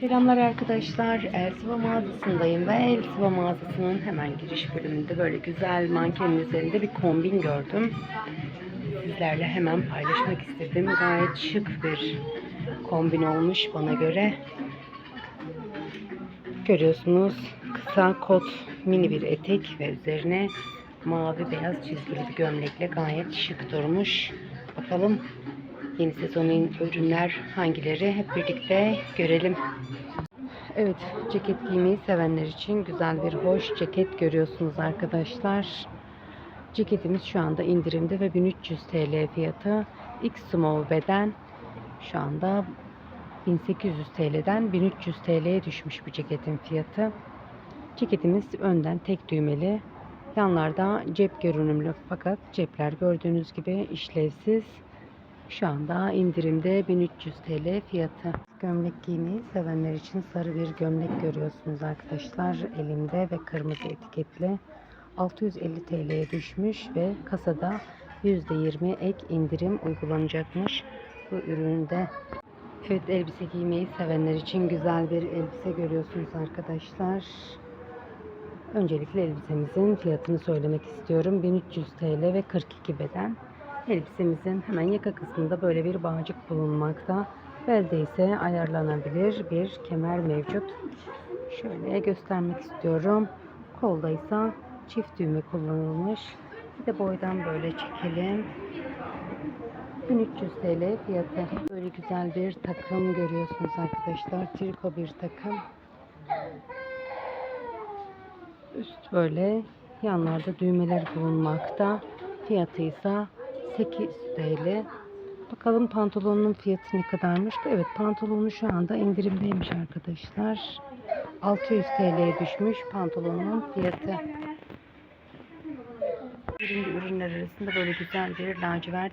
Selamlar arkadaşlar. Elsiva mağazasındayım ve Elsiva mağazasının hemen giriş bölümünde böyle güzel mankenin üzerinde bir kombin gördüm. Sizlerle hemen paylaşmak istedim. Gayet şık bir kombin olmuş bana göre. Görüyorsunuz kısa kot mini bir etek ve üzerine mavi beyaz çizgili bir gömlekle gayet şık durmuş. Bakalım yeni sezonun ürünler hangileri hep birlikte görelim. Evet, ceket giymeyi sevenler için güzel bir hoş ceket görüyorsunuz arkadaşlar. Ceketimiz şu anda indirimde ve 1300 TL fiyatı. X small beden şu anda 1800 TL'den 1300 TL'ye düşmüş bu ceketin fiyatı. Ceketimiz önden tek düğmeli. Yanlarda cep görünümlü fakat cepler gördüğünüz gibi işlevsiz. Şu anda indirimde 1300 TL fiyatı. Gömlek giymeyi sevenler için sarı bir gömlek görüyorsunuz arkadaşlar. Elimde ve kırmızı etiketli. 650 TL'ye düşmüş ve kasada %20 ek indirim uygulanacakmış bu üründe. Evet elbise giymeyi sevenler için güzel bir elbise görüyorsunuz arkadaşlar. Öncelikle elbisemizin fiyatını söylemek istiyorum. 1300 TL ve 42 beden. Elbisemizin hemen yaka kısmında böyle bir bağcık bulunmakta. Belde ise ayarlanabilir bir kemer mevcut. Şöyle göstermek istiyorum. Kolda ise çift düğme kullanılmış. Bir de boydan böyle çekelim. 1300 TL fiyatı. Böyle güzel bir takım görüyorsunuz arkadaşlar. Triko bir takım. Üst böyle yanlarda düğmeler bulunmakta. Fiyatı ise 8 TL. Bakalım pantolonun fiyatı ne kadarmış? Evet pantolonu şu anda indirimdeymiş arkadaşlar. 600 TL'ye düşmüş pantolonun fiyatı. Ürün, ürünler arasında böyle güzel bir lacivert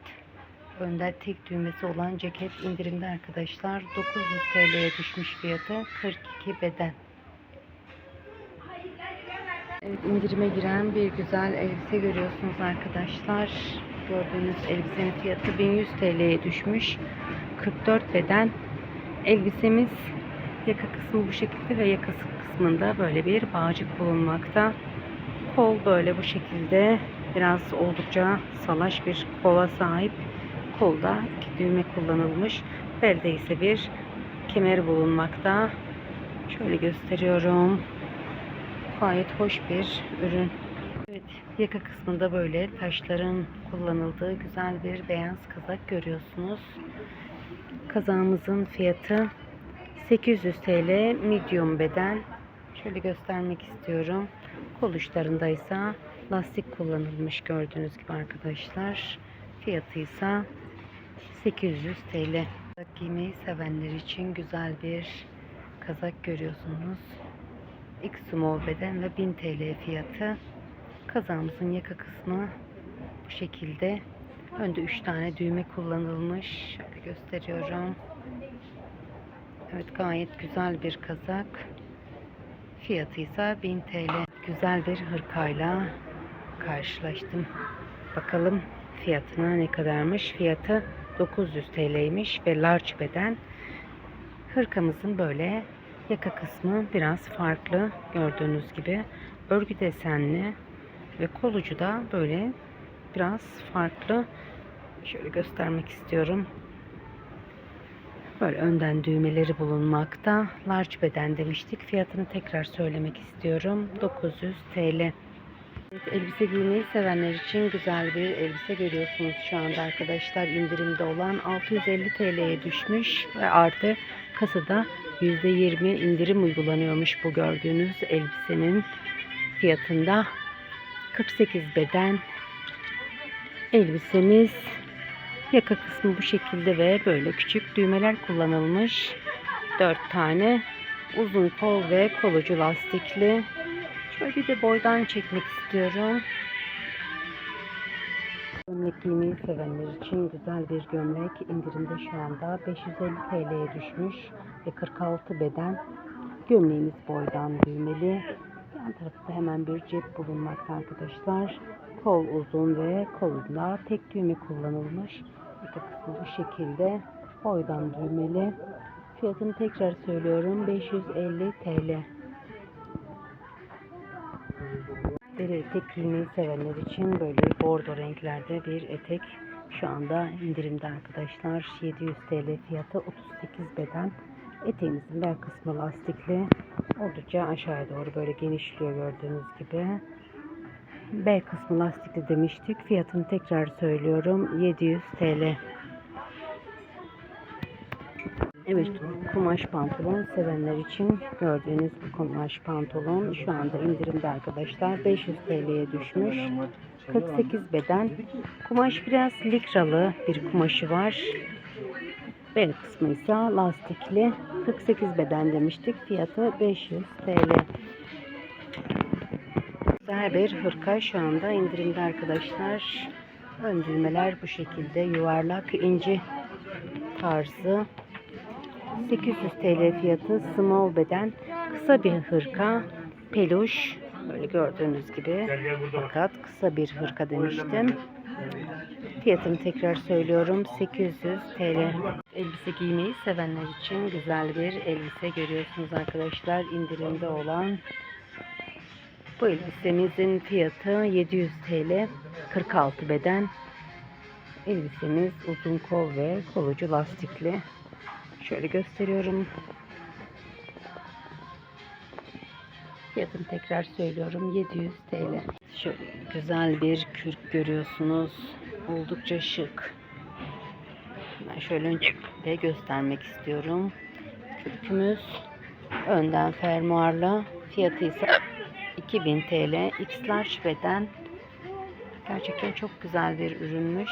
önder tek düğmesi olan ceket indirimde arkadaşlar. 900 TL'ye düşmüş fiyatı. 42 beden. Evet indirime giren bir güzel elbise görüyorsunuz arkadaşlar. Gördüğünüz elbisenin fiyatı 1100 TL'ye düşmüş. 44 beden. Elbisemiz yaka kısmı bu şekilde ve yakası kısmında böyle bir bağcık bulunmakta. Kol böyle bu şekilde biraz oldukça salaş bir kola sahip. Kolda iki düğme kullanılmış. Belde ise bir kemer bulunmakta. Şöyle gösteriyorum. Gayet hoş bir ürün. Yaka kısmında böyle taşların kullanıldığı güzel bir beyaz kazak görüyorsunuz. Kazağımızın fiyatı 800 TL medium beden. Şöyle göstermek istiyorum. Kol uçlarında ise lastik kullanılmış gördüğünüz gibi arkadaşlar. Fiyatı ise 800 TL. Kazak giymeyi sevenler için güzel bir kazak görüyorsunuz. X small beden ve 1000 TL fiyatı. Kazağımızın yaka kısmı bu şekilde. Önde 3 tane düğme kullanılmış. Şöyle gösteriyorum. Evet gayet güzel bir kazak. Fiyatı ise 1000 TL. Güzel bir hırkayla karşılaştım. Bakalım fiyatına ne kadarmış. Fiyatı 900 TL'ymiş ve large beden. Hırkamızın böyle Yaka kısmı biraz farklı gördüğünüz gibi. Örgü desenli ve kolucu da böyle biraz farklı. Şöyle göstermek istiyorum. Böyle önden düğmeleri bulunmakta. Large beden demiştik. Fiyatını tekrar söylemek istiyorum. 900 TL. Elbise giymeyi sevenler için güzel bir elbise görüyorsunuz şu anda arkadaşlar indirimde olan 650 TL'ye düşmüş ve artı kasada %20 indirim uygulanıyormuş bu gördüğünüz elbisenin fiyatında 48 beden elbisemiz yaka kısmı bu şekilde ve böyle küçük düğmeler kullanılmış 4 tane uzun kol ve kolucu lastikli şöyle bir de boydan çekmek istiyorum Gömlek giymeyi sevenler için güzel bir gömlek indirimde şu anda 550 TL'ye düşmüş ve 46 beden. Gömleğimiz boydan düğmeli. Yan tarafta hemen bir cep bulunmakta arkadaşlar. Kol uzun ve kolunda tek düğme kullanılmış. Yaka kısmı bu şekilde boydan düğmeli. Fiyatını tekrar söylüyorum. 550 TL. Bir etek giymeyi sevenler için böyle bordo renklerde bir etek şu anda indirimde arkadaşlar. 700 TL fiyatı 38 beden. Eteğimizin bel kısmı lastikli. Oldukça aşağıya doğru böyle genişliyor gördüğünüz gibi. Bel kısmı lastikli demiştik. Fiyatını tekrar söylüyorum. 700 TL. Evet, kumaş pantolon sevenler için gördüğünüz bu kumaş pantolon şu anda indirimde arkadaşlar. 500 TL'ye düşmüş. 48 beden. Kumaş biraz likralı bir kumaşı var. Bel kısmı ise lastikli. 48 beden demiştik. Fiyatı 500 TL. Her bir hırka şu anda indirimde arkadaşlar. Ön düğmeler bu şekilde yuvarlak inci tarzı. 800 TL fiyatı small beden kısa bir hırka peluş böyle gördüğünüz gibi fakat kısa bir hırka demiştim. Fiyatını tekrar söylüyorum 800 TL. Elbise giymeyi sevenler için güzel bir elbise görüyorsunuz arkadaşlar indirimde olan. Bu elbisemizin fiyatı 700 TL 46 beden. Elbisemiz uzun kol ve kolucu lastikli. Şöyle gösteriyorum. Fiyatını tekrar söylüyorum. 700 TL. Şöyle güzel bir kürk görüyorsunuz. Oldukça şık. Ben şöyle önce de göstermek istiyorum. Kürkümüz önden fermuarlı. Fiyatı ise 2000 TL. X large beden. Gerçekten çok güzel bir ürünmüş.